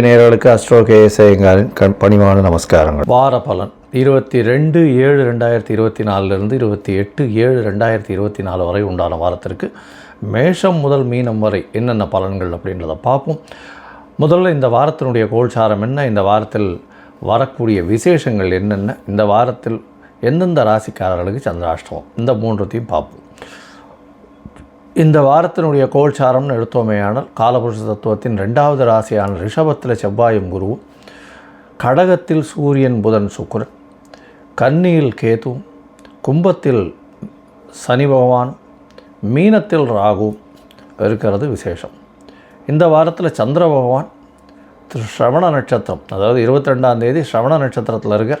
நேர்களுக்கு அஸ்ட்ரோ கேஎஸ்ஐங்காரின் பணிவான நமஸ்காரங்கள். வார பலன். இருபத்தி ரெண்டு ஏழு ரெண்டாயிரத்தி இருபத்தி நாலுலேருந்து இருபத்தி எட்டு ஏழு ரெண்டாயிரத்தி இருபத்தி நாலு வரை உண்டான வாரத்திற்கு மேஷம் முதல் மீனம் வரை என்னென்ன பலன்கள் அப்படின்றத பார்ப்போம். முதல்ல இந்த வாரத்தினுடைய கோல்சாரம் என்ன? இந்த வாரத்தில் வரக்கூடிய விசேஷங்கள் என்னென்ன? இந்த வாரத்தில் எந்தெந்த ராசிக்காரர்களுக்கு சந்திராஷ்டமம்? இந்த மூன்றத்தையும் பார்ப்போம். இந்த வாரத்தினுடைய கோல்சாரம்னு எடுத்தோமேயானால் காலபுருஷ தத்துவத்தின் ரெண்டாவது ராசியான ரிஷபத்தில் செவ்வாயும் குருவும் கடகத்தில் சூரியன் புதன் சுக்கரன் கன்னியில் கேதுவும் கும்பத்தில் சனி பகவான் மீனத்தில் ராகு இருக்கிறது விசேஷம். இந்த வாரத்தில் சந்திர பகவான் திரு ஸ்ரவண நட்சத்திரம் அதாவது இருபத்தி ரெண்டாம் தேதி ஸ்ரவண நட்சத்திரத்தில் இருக்கிற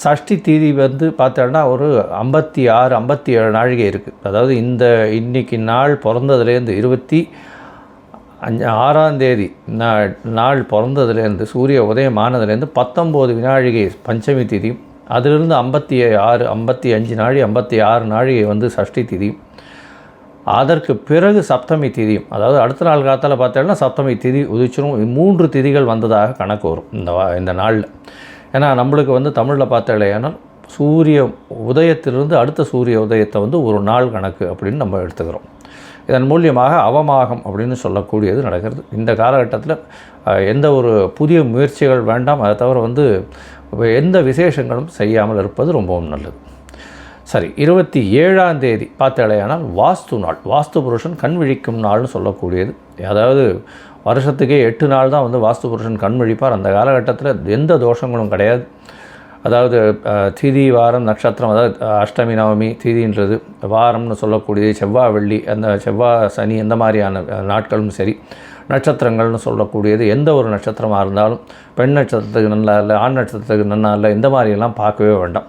சஷ்டி திதி வந்து பார்த்தோன்னா ஒரு ஐம்பத்தி ஆறு ஐம்பத்தி ஏழு நாழிகை இருக்குது அதாவது இந்த இன்னைக்கு நாள் பிறந்ததுலேருந்து இருபத்தி அஞ்சு ஆறாம் தேதி நாள் நாள் பிறந்ததுலேருந்து சூரிய உதயம் ஆனதுலேருந்து பத்தொம்போது வினாழிகை பஞ்சமி திதி அதிலிருந்து ஐம்பத்தி ஆறு ஐம்பத்தி அஞ்சு நாழி ஐம்பத்தி ஆறு நாழிகை வந்து சஷ்டி திதி அதற்கு பிறகு சப்தமி திதியும். அதாவது அடுத்த நாள் காலத்தில் பார்த்தோன்னா சப்தமி திதி உதிச்சிரும். மூன்று திதிகள் வந்ததாக கணக்கு வரும். இந்த வா இந்த நாளில். ஏன்னா நம்மளுக்கு வந்து தமிழில் பார்த்தாலேயானால் சூரிய உதயத்திலிருந்து அடுத்த சூரிய உதயத்தை வந்து ஒரு நாள் கணக்கு அப்படின்னு நம்ம எடுத்துக்கிறோம். இதன் மூலியமாக அவமாகம் அப்படின்னு சொல்லக்கூடியது நடக்கிறது. இந்த காலகட்டத்தில் எந்த ஒரு புதிய முயற்சிகள் வேண்டாம். அதை தவிர வந்து எந்த விசேஷங்களும் செய்யாமல் இருப்பது ரொம்பவும் நல்லது. சரி இருபத்தி ஏழாம் தேதி பார்த்தாலேயானால் வாஸ்து நாள் வாஸ்து புருஷன் கண் விழிக்கும் நாள்னு சொல்லக்கூடியது. அதாவது வருஷத்துக்கே எட்டு நாள் தான் வந்து வாஸ்து புருஷன் கண்மொழிப்பார் அந்த காலகட்டத்தில் எந்த தோஷங்களும் கிடையாது. அதாவது திதி வாரம் நட்சத்திரம் அதாவது அஷ்டமி நவமி திதின்றது வாரம்னு சொல்லக்கூடியது செவ்வாய் வெள்ளி அந்த செவ்வாய் சனி எந்த மாதிரியான நாட்களும் சரி நட்சத்திரங்கள்னு சொல்லக்கூடியது எந்த ஒரு நட்சத்திரமாக இருந்தாலும் பெண் நட்சத்திரத்துக்கு நல்லா இல்லை ஆண் நட்சத்திரத்துக்கு நல்லா இல்லை இந்த மாதிரியெல்லாம் பார்க்கவே வேண்டாம்.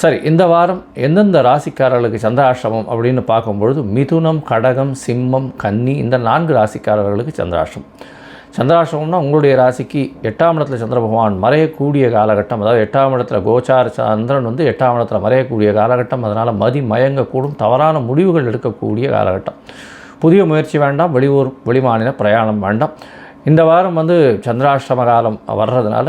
சரி இந்த வாரம் எந்தெந்த ராசிக்காரர்களுக்கு சந்திராஷ்டமம் அப்படின்னு பார்க்கும்பொழுது மிதுனம் கடகம் சிம்மம் கன்னி இந்த நான்கு ராசிக்காரர்களுக்கு சந்திராஷ்டிரம் சந்திராஷ்டமம்னா உங்களுடைய ராசிக்கு எட்டாம் இடத்துல சந்திர பகவான் மறையக்கூடிய காலகட்டம். அதாவது எட்டாம் இடத்துல கோச்சார சந்திரன் வந்து எட்டாம் இடத்துல மறையக்கூடிய காலகட்டம். அதனால் மதி மயங்கக்கூடும் தவறான முடிவுகள் எடுக்கக்கூடிய காலகட்டம். புதிய முயற்சி வேண்டாம் வெளியூர் வெளிமாநில பிரயாணம் வேண்டாம். இந்த வாரம் வந்து சந்திராஷ்டம காலம் வர்றதுனால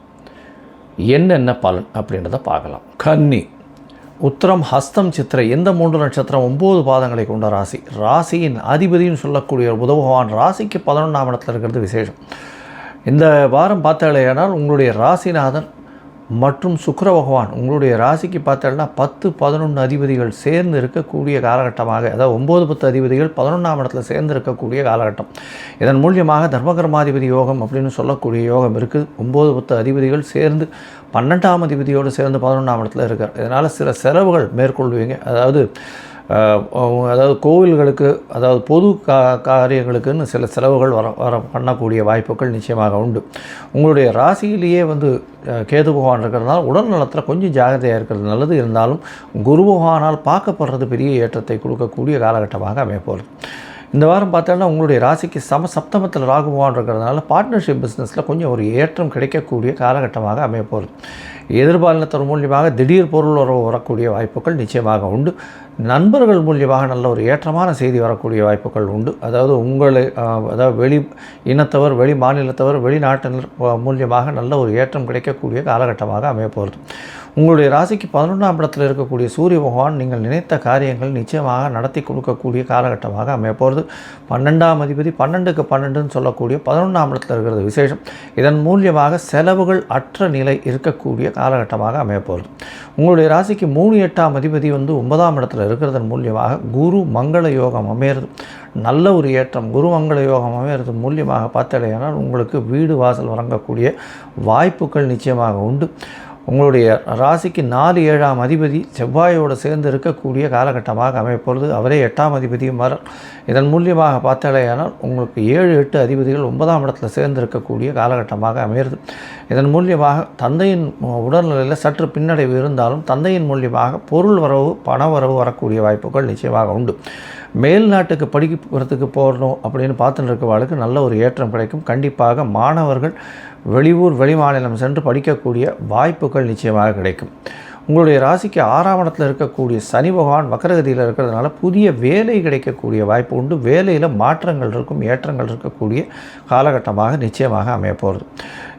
என்னென்ன பலன் அப்படின்றத பார்க்கலாம். கன்னி. உத்தரம் ஹஸ்தம் சித்திரை எந்த மூன்று நட்சத்திரம் ஒம்பது பாதங்களை கொண்ட ராசி. ராசியின் அதிபதினு சொல்லக்கூடிய புத பகவான் ராசிக்கு பதினொன்றாம் இடத்துல இருக்கிறது விசேஷம். இந்த வாரம் பார்த்தாலேயானால் உங்களுடைய ராசிநாதன் மற்றும் சுக்கர பகவான் உங்களுடைய ராசிக்கு பார்த்தோம்னா பத்து பதினொன்று அதிபதிகள் சேர்ந்து இருக்கக்கூடிய காலகட்டமாக அதாவது ஒம்பது பத்து அதிபதிகள் பதினொன்றாம் இடத்துல சேர்ந்து இருக்கக்கூடிய காலகட்டம். இதன் மூலியமாக தர்மகர்மாதிபதி யோகம் அப்படின்னு சொல்லக்கூடிய யோகம் இருக்குது ஒம்பது பத்து அதிபதிகள் சேர்ந்து பன்னெண்டாம் அதிபதியோடு சேர்ந்து பதினொன்றாம் இடத்துல இருக்கார். இதனால் சில செலவுகள் மேற்கொள்வீங்க. அதாவது அதாவது கோவில்களுக்கு அதாவது பொது கா காரியங்களுக்குன்னு சில செலவுகள் வர வர பண்ணக்கூடிய வாய்ப்புகள் நிச்சயமாக உண்டு. உங்களுடைய ராசியிலேயே வந்து கேது பகவான் இருக்கிறதுனால உடல் நலத்தில் கொஞ்சம் ஜாகிரதையாக இருக்கிறது நல்லது. இருந்தாலும் குரு பகவானால் பார்க்கப்படுறது பெரிய ஏற்றத்தை கொடுக்கக்கூடிய காலகட்டமாக அமையப்போகிறது இந்த வாரம் பார்த்தோன்னா உங்களுடைய ராசிக்கு சம சப்தமத்தில் ராகுபவான் இருக்கிறதுனால பார்ட்னர்ஷிப் பிஸ்னஸில் கொஞ்சம் ஒரு ஏற்றம் கிடைக்கக்கூடிய காலகட்டமாக அமையப்போகிறது எதிர்பாலினத்தர் மூலியமாக திடீர் பொருள் உறவு வரக்கூடிய வாய்ப்புகள் நிச்சயமாக உண்டு. நண்பர்கள் மூலியமாக நல்ல ஒரு ஏற்றமான செய்தி வரக்கூடிய வாய்ப்புகள் உண்டு. அதாவது உங்களை அதாவது வெளி இனத்தவர் வெளி மாநிலத்தவர் வெளிநாட்டினர் மூலியமாக நல்ல ஒரு ஏற்றம் கிடைக்கக்கூடிய காலகட்டமாக அமையப்போகிறது. உங்களுடைய ராசிக்கு பதினொன்றாம் இடத்தில் இருக்கக்கூடிய சூரிய பகவான் நீங்கள் நினைத்த காரியங்கள் நிச்சயமாக நடத்தி கொடுக்கக்கூடிய காலகட்டமாக அமையப்போகிறது. பன்னெண்டாம் அதிபதி பன்னெண்டுக்கு பன்னெண்டுன்னு சொல்லக்கூடிய பதினொன்றாம் இடத்தில் இருக்கிறது விசேஷம். இதன் மூலியமாக செலவுகள் அற்ற நிலை இருக்கக்கூடிய காலகட்டமாக அமையப்போகுது. உங்களுடைய ராசிக்கு மூணு எட்டாம் அதிபதி வந்து ஒன்பதாம் இடத்துல இருக்கிறதன் மூலியமாக குரு மங்கள யோகம் அமையிறது. நல்ல ஒரு ஏற்றம். குரு மங்கள யோகம் அமையிறது மூலியமாக பார்த்தடையானால் உங்களுக்கு வீடு வாசல் வழங்கக்கூடிய வாய்ப்புகள் நிச்சயமாக உண்டு. உங்களுடைய ராசிக்கு நாலு ஏழாம் அதிபதி செவ்வாயோடு சேர்ந்து இருக்கக்கூடிய காலகட்டமாக அமைப்பொழுது அவரே எட்டாம் அதிபதியும் வர இதன் மூலியமாக பார்த்தாலேயானால் உங்களுக்கு ஏழு எட்டு அதிபதிகள் ஒன்பதாம் இடத்துல சேர்ந்து இருக்கக்கூடிய காலகட்டமாக அமையிறது இதன் மூலியமாக தந்தையின் உடல்நிலையில் சற்று பின்னடைவு இருந்தாலும் தந்தையின் மூலியமாக பொருள் வரவு பண வரவு வரக்கூடிய வாய்ப்புகள் நிச்சயமாக உண்டு. மேல் நாட்டுக்கு படிக்கிறதுக்கு போகணும் அப்படின்னு பார்த்துட்டு இருக்கவாளுக்கு நல்ல ஒரு ஏற்றம் கிடைக்கும். கண்டிப்பாக மாணவர்கள் வெளியூர் வெளிமாநிலம் சென்று படிக்கக்கூடிய வாய்ப்புகள் நிச்சயமாக கிடைக்கும். உங்களுடைய ராசிக்கு ஆறாம் இடத்துல இருக்கக்கூடிய சனி பகவான் வக்கரகதியில் இருக்கிறதுனால புதிய வேலை கிடைக்கக்கூடிய வாய்ப்பு உண்டு. வேலையில் மாற்றங்கள் இருக்கும் ஏற்றங்கள் இருக்கக்கூடிய காலகட்டமாக நிச்சயமாக அமையப்போகிறது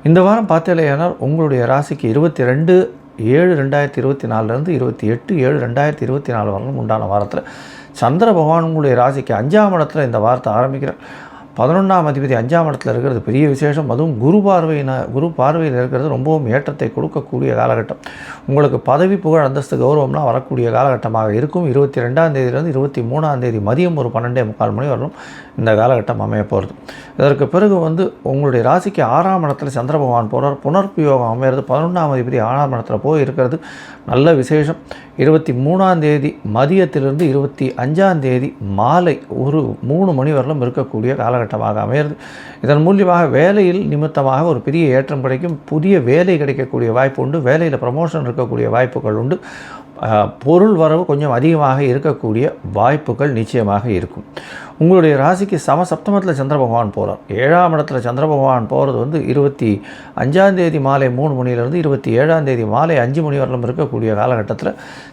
இந்த வாரம் பார்த்தீங்களேனால் உங்களுடைய ராசிக்கு இருபத்தி ரெண்டு ஏழு ரெண்டாயிரத்தி இருபத்தி நாலுலேருந்து இருபத்தி எட்டு ஏழு ரெண்டாயிரத்தி இருபத்தி நாலு வரலும் உண்டான வாரத்தில் சந்திர பகவான் உங்களுடைய ராசிக்கு அஞ்சாம் இடத்துல இந்த வாரத்தை ஆரம்பிக்கிறார். பதினொன்றாம் அதிபதி அஞ்சாம் இடத்துல இருக்கிறது பெரிய விசேஷம். அதுவும் குரு பார்வையின குரு பார்வையில் இருக்கிறது ரொம்பவும் ஏற்றத்தை கொடுக்கக்கூடிய காலகட்டம். உங்களுக்கு பதவி புகழ் அந்தஸ்து கௌரவம்லாம் வரக்கூடிய காலகட்டமாக இருக்கும். இருபத்தி ரெண்டாம் தேதியிலிருந்து இருபத்தி மூணாம் தேதி மதியம் ஒரு பன்னெண்டே முக்கால் மணி வரலும் இந்த காலகட்டம் அமைய போகிறது இதற்கு பிறகு வந்து உங்களுடைய ராசிக்கு ஆறாம் இடத்துல சந்திர பகவான் போகிறார் புனர்பியோகம் அமையிறது பதினொன்றாம் அதிபதி ஆறாம் இடத்துல போய் இருக்கிறது. நல்ல விசேஷம். இருபத்தி மூணாந்தேதி மதியத்திலிருந்து இருபத்தி அஞ்சாந்தேதி மாலை ஒரு மூணு மணி வரலும் இருக்கக்கூடிய காலகட்டமாக அமையிறது இதன் மூலியமாக வேலையில் நிமித்தமாக ஒரு பெரிய ஏற்றம் கிடைக்கும். புதிய வேலை கிடைக்கக்கூடிய வாய்ப்பு உண்டு. வேலையில் ப்ரமோஷன் இருக்கக்கூடிய வாய்ப்புகள் உண்டு. பொருள் வரவு கொஞ்சம் அதிகமாக இருக்கக்கூடிய வாய்ப்புகள் நிச்சயமாக இருக்கும். உங்களுடைய ராசிக்கு சம சப்தமத்தில் சந்திர பகவான் போகிறார் ஏழாம் இடத்துல சந்திர பகவான் போகிறது வந்து இருபத்தி அஞ்சாந்தேதி மாலை மூணு மணிலேருந்து இருபத்தி ஏழாந்தேதி மாலை அஞ்சு மணி வரலும் இருக்கக்கூடிய காலகட்டத்தில்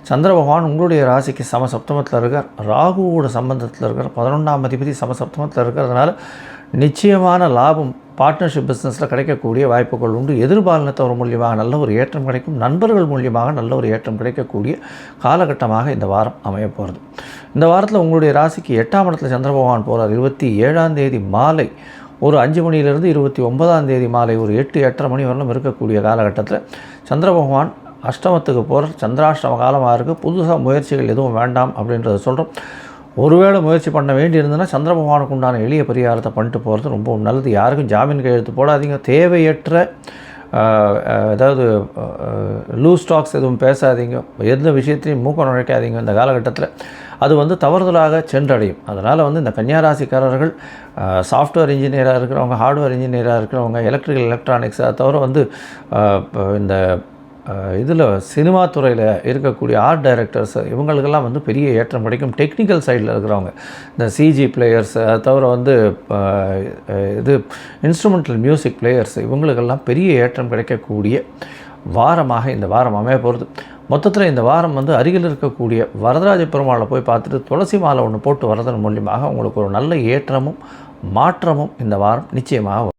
சந்திர பகவான் உங்களுடைய ராசிக்கு சம சப்தமத்தில் இருக்கார். ராகுவோட சம்பந்தத்தில் இருக்கார். பதினொன்றாம் அதிபதி சம சப்தமத்தில் இருக்கிறதுனால நிச்சயமான லாபம் பார்ட்னர்ஷிப் பிஸ்னஸில் கிடைக்கக்கூடிய வாய்ப்புகள் உண்டு. எதிர்பாலினத்தவர் மூலியமாக நல்ல ஒரு ஏற்றம் கிடைக்கும். நண்பர்கள் மூலியமாக நல்ல ஒரு ஏற்றம் கிடைக்கக்கூடிய காலகட்டமாக இந்த வாரம் அமைய போகிறது இந்த வாரத்தில் உங்களுடைய ராசிக்கு எட்டாம் இடத்துல சந்திர பகவான் போகிறார் இருபத்தி ஏழாம் தேதி மாலை ஒரு அஞ்சு மணியிலிருந்து இருபத்தி ஒன்பதாம் தேதி மாலை ஒரு எட்டு எட்டரை மணி வரலும் இருக்கக்கூடிய காலகட்டத்தில் சந்திர பகவான் அஷ்டமத்துக்கு போகிற சந்திராஷ்டம காலமாக இருக்குது புதுசாக முயற்சிகள் எதுவும் வேண்டாம் அப்படின்றத சொல்கிறோம் ஒருவேளை முயற்சி பண்ண வேண்டியிருந்ததுன்னா சந்திர பகவானுக்கு உண்டான எளிய பரிகாரத்தை பண்ணிட்டு போகிறது ரொம்ப நல்லது. யாருக்கும் ஜாமீன் கையெழுத்து போடாதீங்க. தேவையற்ற அதாவது லூஸ் ஸ்டாக்ஸ் எதுவும் பேசாதீங்க. எந்த விஷயத்தையும் மூக்க நுழைக்காதீங்க இந்த காலகட்டத்தில். அது வந்து தவறுதலாக சென்றடையும். அதனால் வந்து இந்த கன்னியாராசிக்காரர்கள் சாஃப்ட்வேர் இன்ஜினியராக இருக்கிறவங்க ஹார்ட்வேர் இன்ஜினியராக இருக்கிறவங்க எலக்ட்ரிக்கல் எலக்ட்ரானிக்ஸ் அதை தவிர வந்து இந்த இதில் சினிமா துறையில் இருக்கக்கூடிய ஆர்ட் டைரக்டர்ஸ் இவங்களுக்கெல்லாம் வந்து பெரிய ஏற்றம் கிடைக்கும். டெக்னிக்கல் சைடில் இருக்கிறவங்க. இந்த சிஜி பிளேயர்ஸ் அதை தவிர வந்து இது இன்ஸ்ட்ருமெண்டல் மியூசிக் பிளேயர்ஸ் இவங்களுக்கெல்லாம் பெரிய ஏற்றம் கிடைக்கக்கூடிய வாரமாக இந்த வாரம் அமைய போகிறது மொத்தத்தில் இந்த வாரம் வந்து அருகில் இருக்கக்கூடிய வரதராஜ பெருமாளை போய் பார்த்துட்டு துளசி மாலை ஒன்று போட்டு வரதன் மூலியமாக உங்களுக்கு ஒரு நல்ல ஏற்றமும் மாற்றமும் இந்த வாரம் நிச்சயமாக